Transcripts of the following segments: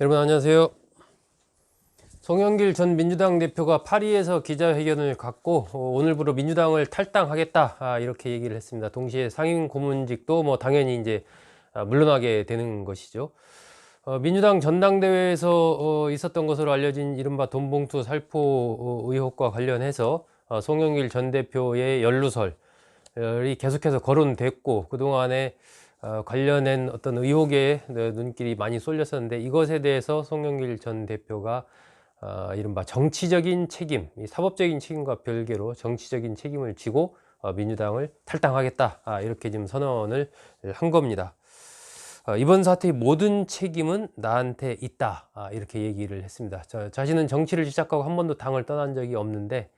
여러분 안녕하세요. 송영길 전 민주당 대표가 파리에서 기자회견을 갖고 어, 오늘부로 민주당을 탈당하겠다 아, 이렇게 얘기를 했습니다. 동시에 상임 고문직도 뭐 당연히 이제 아, 물러나게 되는 것이죠. 어, 민주당 전당대회에서 어, 있었던 것으로 알려진 이른바 돈봉투 살포 어, 의혹과 관련해서 어, 송영길 전 대표의 연루설이 계속해서 거론됐고 그동안에 어, 관련된 어떤 의혹에 네, 눈길이 많이 쏠렸었는데 이것에 대해서 송영길 전 대표가 어, 이른바 정치적인 책임, 이 사법적인 책임과 별개로 정치적인 책임을 지고 어, 민주당을 탈당하겠다 아, 이렇게 지금 선언을 한 겁니다. 어, 이번 사태의 모든 책임은 나한테 있다 아, 이렇게 얘기를 했습니다. 저, 자신은 정치를 시작하고 한 번도 당을 떠난 적이 없는데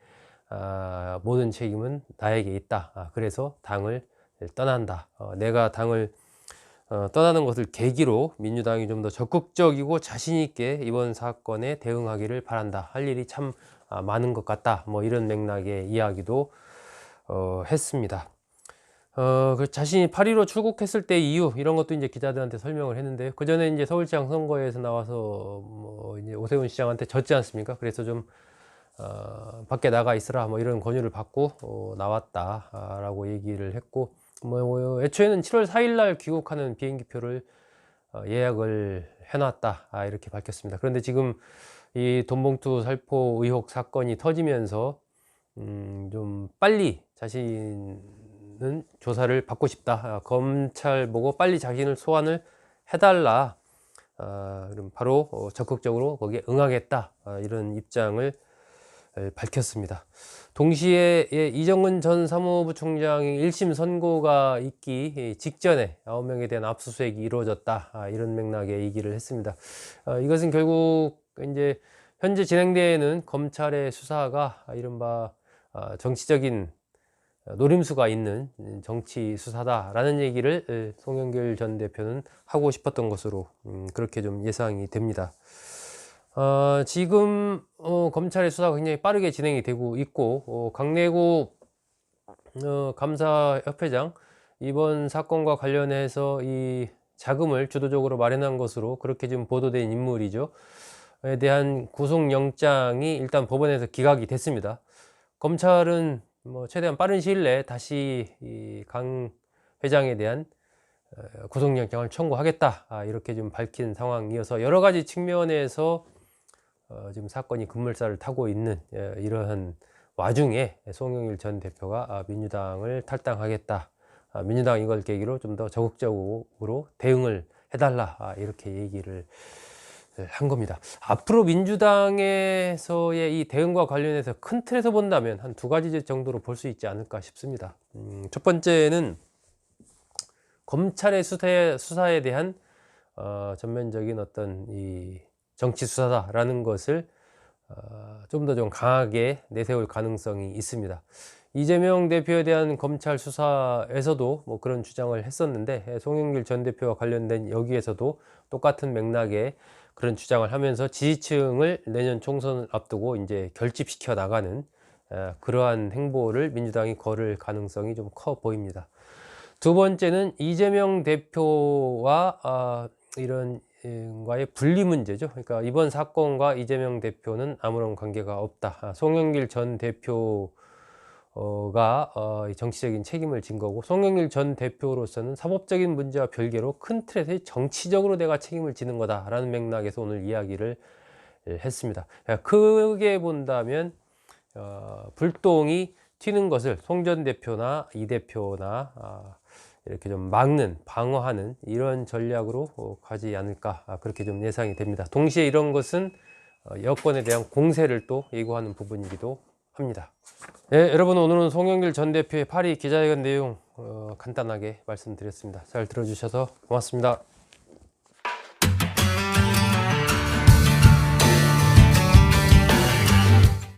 아, 모든 책임은 나에게 있다. 아, 그래서 당을 떠난다. 어, 내가 당을 어, 떠나는 것을 계기로 민주당이 좀 더 적극적이고 자신 있게 이번 사건에 대응하기를 바란다. 할 일이 참 아, 많은 것 같다. 뭐 이런 맥락의 이야기도 어, 했습니다. 어, 그 자신이 파리로 출국했을 때 이유 이런 것도 이제 기자들한테 설명을 했는데 그 전에 이제 서울시장 선거에서 나와서 뭐 이제 오세훈 시장한테 졌지 않습니까? 그래서 좀 어, 밖에 나가 있으라 뭐 이런 권유를 받고 어, 나왔다라고 얘기를 했고 뭐, 뭐 애초에는 7월 4일 날 귀국하는 비행기표를 어, 예약을 해놨다 아, 이렇게 밝혔습니다. 그런데 지금 이 돈봉투 살포 의혹 사건이 터지면서 음, 좀 빨리 자신은 조사를 받고 싶다. 아, 검찰 보고 빨리 자신을 소환을 해달라. 아, 그럼 바로 어, 적극적으로 거기에 응하겠다. 아, 이런 입장을 에, 밝혔습니다. 동시에 예, 이정은 전 사무부 총장이 1심 선고가 있기 예, 직전에 9명에 대한 압수수색이 이루어졌다. 아, 이런 맥락의 얘기를 했습니다. 어, 이것은 결국 이제 현재 진행되는 검찰의 수사가 이른바 아, 정치적인 노림수가 있는 정치 수사다라는 얘기를 에, 송영길 전 대표는 하고 싶었던 것으로 음, 그렇게 좀 예상이 됩니다. 어, 지금 어, 검찰의 수사가 굉장히 빠르게 진행이 되고 있고 어, 강내구 어, 감사협회장 이번 사건과 관련해서 이 자금을 주도적으로 마련한 것으로 그렇게 지금 보도된 인물이죠. 에 대한 구속영장이 일단 법원에서 기각이 됐습니다. 검찰은 뭐 최대한 빠른 시일 내에 다시 이 강 회장에 대한 어, 구속영장을 청구하겠다 아, 이렇게 좀 밝힌 상황이어서 여러 가지 측면에서 어, 지금 사건이 급물살을 타고 있는 예, 이러한 와중에 송영일 전 대표가 아, 민주당을 탈당하겠다. 아, 민주당 이걸 계기로 좀 더 적극적으로 대응을 해달라. 아, 이렇게 얘기를 예, 한 겁니다. 앞으로 민주당에서의 이 대응과 관련해서 큰 틀에서 본다면 한 두 가지 정도로 볼 수 있지 않을까 싶습니다. 음, 첫 번째는 검찰의 수사에, 수사에 대한 어, 전면적인 어떤 이 정치 수사다라는 것을 어, 좀더좀 강하게 내세울 가능성이 있습니다. 이재명 대표에 대한 검찰 수사에서도 뭐 그런 주장을 했었는데 예, 송영길 전 대표와 관련된 여기에서도 똑같은 맥락의 그런 주장을 하면서 지지층을 내년 총선을 앞두고 이제 결집시켜 나가는 에, 그러한 행보를 민주당이 걸을 가능성이 좀 커 보입니다. 두 번째는 이재명 대표와 아, 이런 과의 분리 문제죠. 그러니까 이번 사건과 이재명 대표는 아무런 관계가 없다. 아, 송영길 전 대표가 어, 정치적인 책임을 진 거고 송영길 전 대표로서는 사법적인 문제와 별개로 큰 틀에서 정치적으로 내가 책임을 지는 거다라는 맥락에서 오늘 이야기를 했습니다. 크게 본다면 어, 불똥이 튀는 것을 송 전 대표나 이 대표나 아, 이렇게 좀 막는 방어하는 이런 전략으로 어, 가지 않을까 아, 그렇게 좀 예상이 됩니다. 동시에 이런 것은 어, 여권에 대한 공세를 또 예고하는 부분이기도 합니다. 네, 여러분 오늘은 송영길 전 대표의 파리 기자회견 내용 어, 간단하게 말씀드렸습니다. 잘 들어주셔서 고맙습니다.